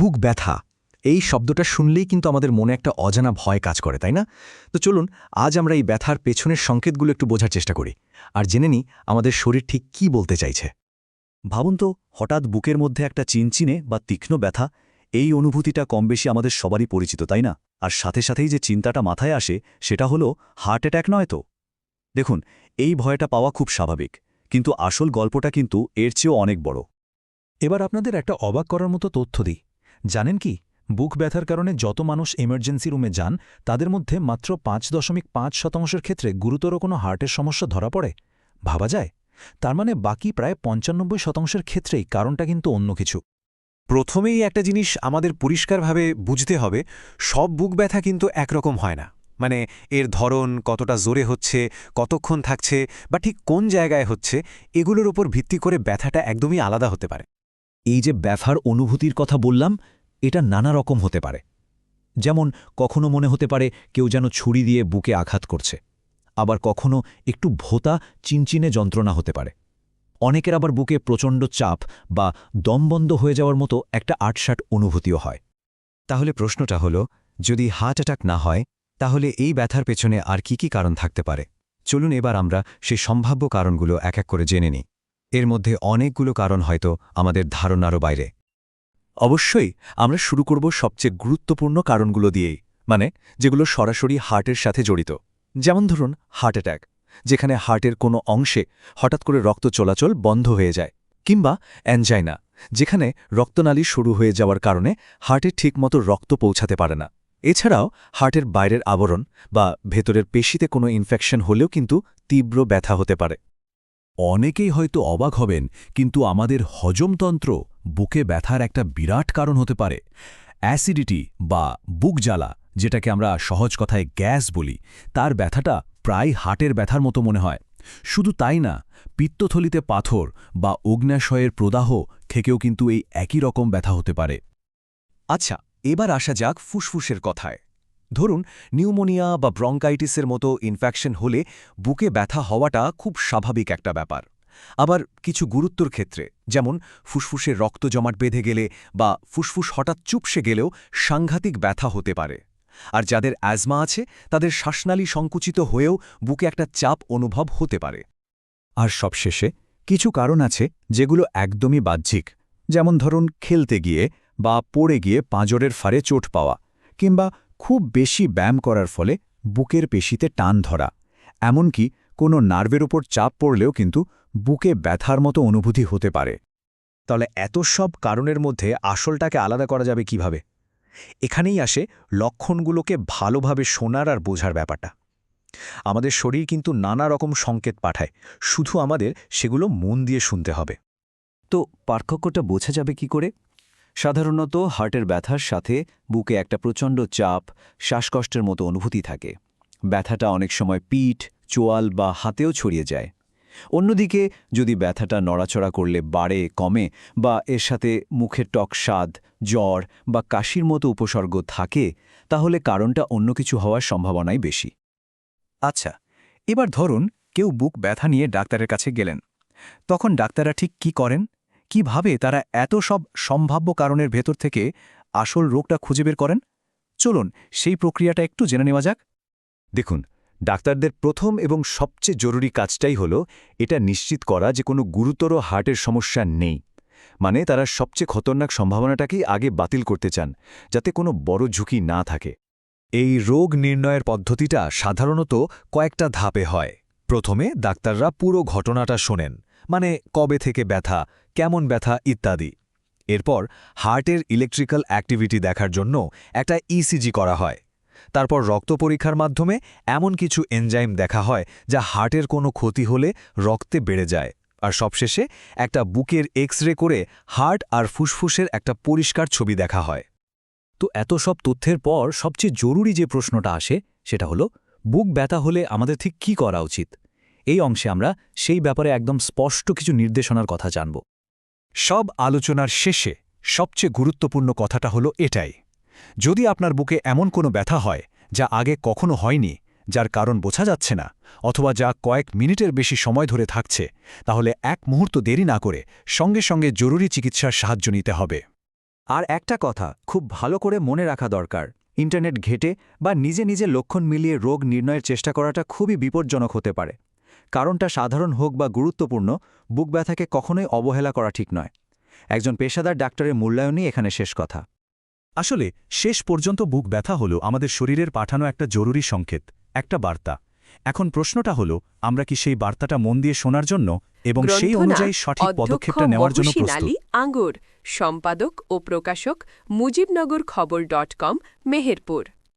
বুক ব্যথা। এই শব্দটা শুনলেই কিন্তু আমাদের মনে একটা অজানা ভয় কাজ করে, তাই না? তো চলুন, আজ আমরা এই ব্যথার পেছনের সংকেতগুলো একটু বোঝার চেষ্টা করি। আর জেনে নিই আমাদের শরীর ঠিক কি বলতে চাইছে। ভাবুন তো, হঠাৎ বুকের মধ্যে একটা চিনচিনে বা তীক্ষ্ণ ব্যথা, এই অনুভূতিটা কম বেশি আমাদের সবারই পরিচিত, তাই না? আর সাথে সাথেই যে চিন্তাটা মাথায় আসে, সেটা হলো হার্ট অ্যাট্যাক নয় তো? দেখুন, এই ভয়টা পাওয়া খুব স্বাভাবিক, কিন্তু আসল গল্পটা কিন্তু এর চেয়েও অনেক বড়। এবার আপনাদের একটা অবাক করার মতো তথ্য দিই। জানেন কি? বুক ব্যথার কারণে যত মানুষ এমার্জেন্সি রুমে যান, তাদের মধ্যে মাত্র পাঁচ দশমিক পাঁচ শতাংশের ক্ষেত্রে গুরুতর কোনো হার্টের সমস্যা ধরা পড়ে। ভাবা যায়? তার মানে বাকি প্রায় পঞ্চানব্বই শতাংশের ক্ষেত্রেই কারণটা কিন্তু অন্য কিছু। প্রথমেই একটা জিনিস আমাদের পরিষ্কারভাবে বুঝতে হবে, সব বুক ব্যথা কিন্তু একরকম হয় না। মানে এর ধরন কতটা জোরে হচ্ছে, কতক্ষণ থাকছে বা ঠিক কোন জায়গায় হচ্ছে, এগুলোর উপর ভিত্তি করে ব্যথাটা একদমই আলাদা হতে পারে। এই যে ব্যথার অনুভূতির কথা বললাম, এটা নানা রকম হতে পারে। যেমন, কখনো মনে হতে পারে কেউ যেন ছুরি দিয়ে বুকে আঘাত করছে। আবার কখনো একটু ভোতা, চিনচিনে যন্ত্রণা হতে পারে। অনেকের আবার বুকে প্রচণ্ড চাপ বা দমবন্ধ হয়ে যাওয়ার মতো একটা আটসাট অনুভূতিও হয়। তাহলে প্রশ্নটা হলো, যদি হার্ট অ্যাটাক না হয়, তাহলে এই ব্যথার পেছনে আর কি কি কারণ থাকতে পারে? চলুন এবার আমরা সেই সম্ভাব্য কারণগুলো এক এক করে জেনে নিই। এর মধ্যে অনেকগুলো কারণ হয়তো আমাদের ধারণারও বাইরে। অবশ্যই, আমরা শুরু করব সবচেয়ে গুরুত্বপূর্ণ কারণগুলো দিয়েই মানে যেগুলো সরাসরি হার্টের সাথে জড়িত। যেমন ধরুন, হার্ট অ্যাট্যাক যেখানে হার্টের কোনো অংশে হঠাৎ করে রক্ত চলাচল বন্ধ হয়ে যায়, কিংবা অ্যানজাইনা, যেখানে রক্তনালী শুরু হয়ে যাওয়ার কারণে হার্টে ঠিকমতো রক্ত পৌঁছাতে পারে না। এছাড়াও, হার্টের বাইরের আবরণ বা ভেতরের পেশিতে কোনো ইনফেকশন হলেও কিন্তু তীব্র ব্যথা হতে পারে। অনেকেই হয়তো অবাক হবেন, কিন্তু আমাদের হজমতন্ত্র বুকে ব্যথার একটা বিরাট কারণ হতে পারে। অ্যাসিডিটি বা বুক জ্বালা, যেটাকে আমরা সহজ কথায় গ্যাস বলি, তার ব্যথাটা প্রায় হার্টের ব্যথার মতো মনে হয়। শুধু তাই না, পিত্তথলিতে পাথর বা অগ্নাশয়ের প্রদাহ থেকেও কিন্তু এই একই রকম ব্যথা হতে পারে। আচ্ছা এবার আসা যাক ফুসফুসের কথায়। ধরুন, নিউমোনিয়া বা ব্রঙ্কাইটিসের মতো ইনফেকশন হলে বুকে ব্যথা হওয়াটা খুব স্বাভাবিক একটা ব্যাপার। আবার কিছু গুরুত্বর ক্ষেত্রে, যেমন ফুসফুসে রক্ত জমাট বেঁধে গেলে বা ফুসফুস হঠাৎ চুপসে গেলেও সাংঘাতিক ব্যথা হতে পারে। আর যাদের অ্যাজমা আছে, তাদের শ্বাসনালী সংকুচিত হয়েও বুকে একটা চাপ অনুভব হতে পারে। আর সবশেষে, কিছু কারণ আছে যেগুলো একদমই বাহ্যিক। যেমন ধরুন, খেলতে গিয়ে বা পড়ে গিয়ে পাঁজরের ফারে চোট পাওয়া কিংবা খুব বেশি ব্যায়াম করার ফলে বুকের পেশিতে টান ধরা, এমনকি কোনো নার্ভের ওপর চাপ পড়লেও কিন্তু বুকে ব্যথার মতো অনুভূতি হতে পারে। তাহলে এত সব কারণের মধ্যে আসলটাকে আলাদা করা যাবে কীভাবে? এখানেই আসে লক্ষণগুলোকে ভালোভাবে শোনার আর বোঝার ব্যাপারটা। আমাদের শরীর কিন্তু নানা রকম সংকেত পাঠায়, শুধু আমাদের সেগুলো মন দিয়ে শুনতে হবে। তো পার্থক্যটা বোঝা যাবে কি করে? সাধারণত হার্টের ব্যথার সাথে বুকে একটা প্রচণ্ড চাপ, শ্বাসকষ্টের মতো অনুভূতি থাকে। ব্যথাটা অনেক সময় পিঠ, চোয়াল বা হাতেও ছড়িয়ে যায়। অন্যদিকে যদি ব্যথাটা নড়াচড়া করলে বাড়ে, কমে বা এর সাথে মুখের টক স্বাদ, জ্বর বা কাশির মতো উপসর্গ থাকে, তাহলে কারণটা অন্য কিছু হওয়ার সম্ভাবনাই বেশি। আচ্ছা এবার ধরুন কেউ বুক ব্যথা নিয়ে ডাক্তারের কাছে গেলেন। তখন ডাক্তাররা ঠিক কি করেন? কীভাবে তারা এত সব সম্ভাব্য কারণের ভেতর থেকে আসল রোগটা খুঁজে বের করেন? চলুন, সেই প্রক্রিয়াটা একটু জেনে নেওয়া যাক। দেখুন, ডাক্তারদের প্রথম এবং সবচেয়ে জরুরি কাজটাই হল এটা নিশ্চিত করা যে কোনো গুরুতর হার্টের সমস্যা নেই। মানে তারা সবচেয়ে খতরনাক সম্ভাবনাটাকেই আগে বাতিল করতে চান, যাতে কোনো বড় ঝুঁকি না থাকে। এই রোগ নির্ণয়ের পদ্ধতিটা সাধারণত কয়েকটা ধাপে হয়। প্রথমে ডাক্তাররা পুরো ঘটনাটা শোনেন মানে কবে থেকে ব্যথা, কেমন ব্যথা ইত্যাদি। এরপর হার্টের ইলেকট্রিক্যাল অ্যাক্টিভিটি দেখার জন্য একটা ইসিজি করা হয়। তারপর রক্ত পরীক্ষার মাধ্যমে এমন কিছু এনজাইম দেখা হয় যা হার্টের কোনো ক্ষতি হলে রক্তে বেড়ে যায়। আর সবশেষে একটা বুকের এক্স রে করে হার্ট আর ফুসফুসের একটা পরিষ্কার ছবি দেখা হয়। তো এত সব তথ্যের পর সবচেয়ে জরুরি যে প্রশ্নটা আসে, সেটা হলো, বুক ব্যথা হলে আমাদের ঠিক কী করা উচিত? এই অংশে আমরা সেই ব্যাপারে একদম স্পষ্ট কিছু নির্দেশনার কথা জানব। সব আলোচনার শেষে সবচেয়ে গুরুত্বপূর্ণ কথাটা হলো এটাই। যদি আপনার বুকে এমন কোনো ব্যথা হয় যা আগে কখনো হয়নি, যার কারণ বোঝা যাচ্ছে না, অথবা যা কয়েক মিনিটের বেশি সময় ধরে থাকছে, তাহলে এক মুহূর্ত দেরি না করে সঙ্গে সঙ্গে জরুরি চিকিৎসার সাহায্য নিতে হবে। আর একটা কথা খুব ভালো করে মনে রাখা দরকার, ইন্টারনেট ঘেটে বা নিজে নিজে লক্ষণ মিলিয়ে রোগ নির্ণয়ের চেষ্টা করাটা খুবই বিপজ্জনক হতে পারে। কারণটা সাধারণ হোক বা গুরুত্বপূর্ণ বুক ব্যথাকে কখনোই অবহেলা করা ঠিক নয়। একজন পেশাদার ডাক্তারের মূল্যায়নই এখানে শেষ কথা। আসলে শেষ পর্যন্ত বুক ব্যথা হল আমাদের শরীরের পাঠানো একটা জরুরি সংকেত একটা বার্তা। এখন প্রশ্নটা হলো আমরা কি সেই বার্তাটা মন দিয়ে শোনার জন্য এবং সেই অনুযায়ী সঠিক পদক্ষেপটা নেওয়ার জন্য প্রস্তুত? আঙ্গুর। সম্পাদক ও প্রকাশক মুজিবনগর খবর ডট কম মেহেরপুর।